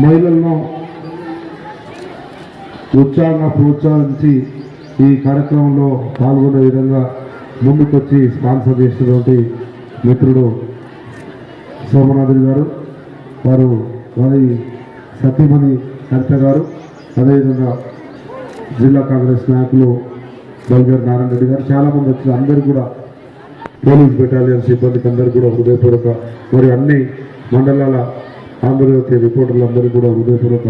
మహిళలను ఉత్సాహంగా ప్రోత్సహించి ఈ కార్యక్రమంలో పాల్గొనే విధంగా ముందుకొచ్చి స్పాన్సర్ చేసినటువంటి మిత్రుడు సోమనాథుడి గారు వారు వారి సత్యమణి సరిత గారు అదేవిధంగా జిల్లా కాంగ్రెస్ నాయకులు బల్గారు నారాయణ రెడ్డి గారు చాలామంది వచ్చిన అందరూ కూడా పోలీస్ బెటాలియన్ సిబ్బందికి అందరూ కూడా హృదయపూర్వక మరి అన్ని మండలాల ఆంధ్రజ్యోతి రిపోర్టర్లందరికీ కూడా హృదయపూర్వక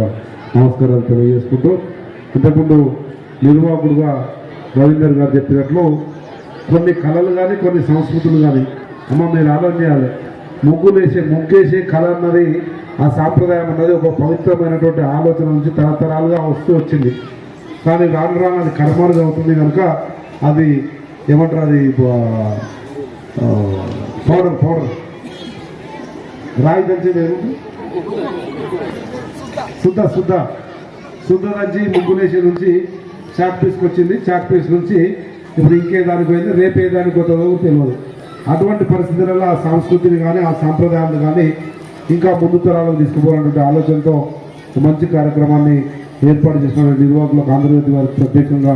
నమస్కారాలు తెలియజేసుకుంటూ ఇంతకుముందు నిర్వాహకుడుగా రవీందర్ గారు చెప్పినట్లు కొన్ని కళలు కానీ కొన్ని సంస్కృతులు కానీ అమ్మ మీరు ఆలోచన చేయాలి. ముగ్గులేసే ముగ్గేసే కళ అన్నది ఆ సాంప్రదాయం అన్నది ఒక పవిత్రమైనటువంటి ఆలోచన నుంచి తరతరాలుగా వస్తూ వచ్చింది. కానీ రాను రాను అది కర్మాలుగా అవుతుంది కనుక అది ఏమంటారు అది పౌడర్ పౌడర్. రాయి దంచేది ఏముంటుంది శుద్ధ శుద్ధ శుద్ధ నుంచి ముగ్గులేసి నుంచి చాక్ పీస్కి వచ్చింది. చాక్ పీస్ నుంచి ఇప్పుడు ఇంకే దానికి పోయింది రేపే దానికి పోతుందో తెలియదు. అటువంటి పరిస్థితులలో ఆ సంస్కృతిని కానీ ఆ సాంప్రదాయాలను కానీ ఇంకా ముందు తరాలకు తీసుకుపోవాలనే ఆలోచనతో మంచి కార్యక్రమాన్ని ఏర్పాటు చేసిన నిర్వాహకులకు ఆంధ్రజ్యోతి వారికి ప్రత్యేకంగా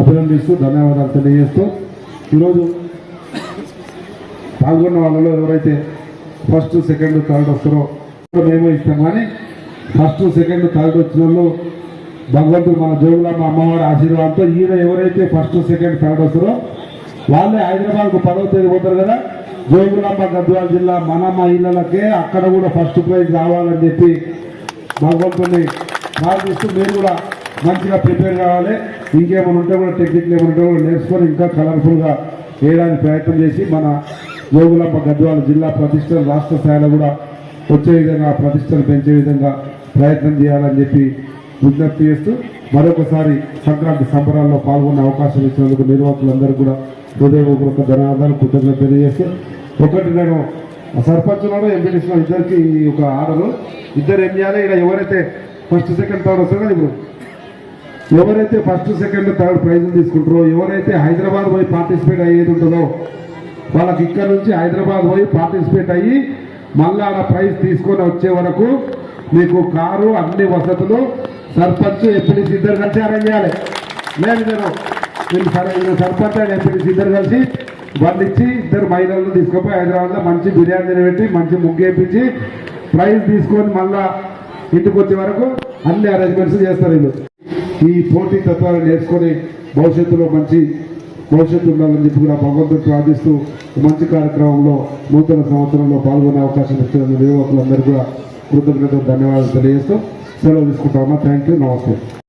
అభినందిస్తూ ధన్యవాదాలు తెలియజేస్తూ ఈరోజు పాల్గొన్న వాళ్ళలో ఎవరైతే ఫస్ట్ సెకండ్ థర్డ్ వస్తారో మేము ఇస్తాం కానీ ఫస్ట్ సెకండ్ థర్డ్ వచ్చిన వాళ్ళు భగవంతుడు మన జోగులమ్మ అమ్మవారి ఆశీర్వాదంతో ఈయన ఎవరైతే ఫస్ట్ సెకండ్ థర్డ్ వస్తారో వాళ్ళే హైదరాబాద్కు పదవ తేదీ పోతారు కదా. జోగులమ్మ గద్వాల జిల్లా మన మహిళలకే అక్కడ కూడా ఫస్ట్ ప్రైజ్ రావాలని చెప్పి భగవంతుని ప్రార్థిస్తూ మీరు కూడా మంచిగా ప్రిపేర్ కావాలి. ఇంకేమైనా ఉంటే కూడా టెక్నిక్ ఏమైనా ఉంటే కూడా నేర్చుకొని ఇంకా కలర్ఫుల్గా చేయడానికి ప్రయత్నం చేసి మన జోగులమ్మ గద్వాల జిల్లా ప్రతిష్ట రాష్ట్ర స్థాయిలో కూడా వచ్చే విధంగా ప్రతిష్టలు ప్రతిష్టను పెంచే విధంగా ప్రయత్నం చేయాలని చెప్పి విజ్ఞప్తి చేస్తూ మరొకసారి సంక్రాంతి సంబరాల్లో పాల్గొనే అవకాశం ఇచ్చినందుకు నిర్వాహకులందరూ కూడా హృదయపూర్వక ధన్యవాదాలు కృతజ్ఞత తెలియజేస్తూ ఒకటి నేను సర్పంచ్లోనూ ఎంపీటీసీలో ఇద్దరికి ఒక ఆర్డరు. ఇద్దరు ఏం చేయాలి? ఇక్కడ ఎవరైతే ఫస్ట్ సెకండ్ థర్డ్ వస్తారో ఇప్పుడు? ఎవరైతే ఫస్ట్ సెకండ్ థర్డ్ ప్రైజులు తీసుకుంటారో ఎవరైతే హైదరాబాద్ పోయి పార్టిసిపేట్ అయ్యేది ఉంటుందో వాళ్ళకి ఇక్కడ నుంచి హైదరాబాద్ పోయి పార్టిసిపేట్ అయ్యి మళ్ళీ ప్రైజ్ తీసుకొని వచ్చే వరకు మీకు కారు అన్ని వసతులు సర్పంచ్ ఎంపీటీసీ ఇద్దరు కలిసి అరేంజ్ చేయాలి. లేదు నేను వీళ్ళు సరే సర్పంచ్ అని ఎంపీటీసీ ఇద్దరు కలిసి బండి ఇచ్చి ఇద్దరు మహిళలను తీసుకుపోయి హైదరాబాద్లో మంచి బిర్యానీ తినబెట్టి మంచి ముగ్గేపించి ప్రైజ్ తీసుకొని మళ్ళా ఇంటికి వచ్చే వరకు అన్ని అరేంజ్మెంట్స్ చేస్తారు వీళ్ళు. ఈ పోటీ తత్వాలు నేర్చుకొని భవిష్యత్తులో మంచి భవిష్యత్తు ఉండాలని చెప్పి కూడా భగవంతుడు ప్రార్థిస్తూ మంచి కార్యక్రమంలో నూతన సంవత్సరంలో పాల్గొనే అవకాశం ఇచ్చిన నిర్వాహకులందరూ కూడా కృతజ్ఞతలు ధన్యవాదాలు తెలియజేస్తూ సెలవు తీసుకుంటామా? Thank you. నమస్తే.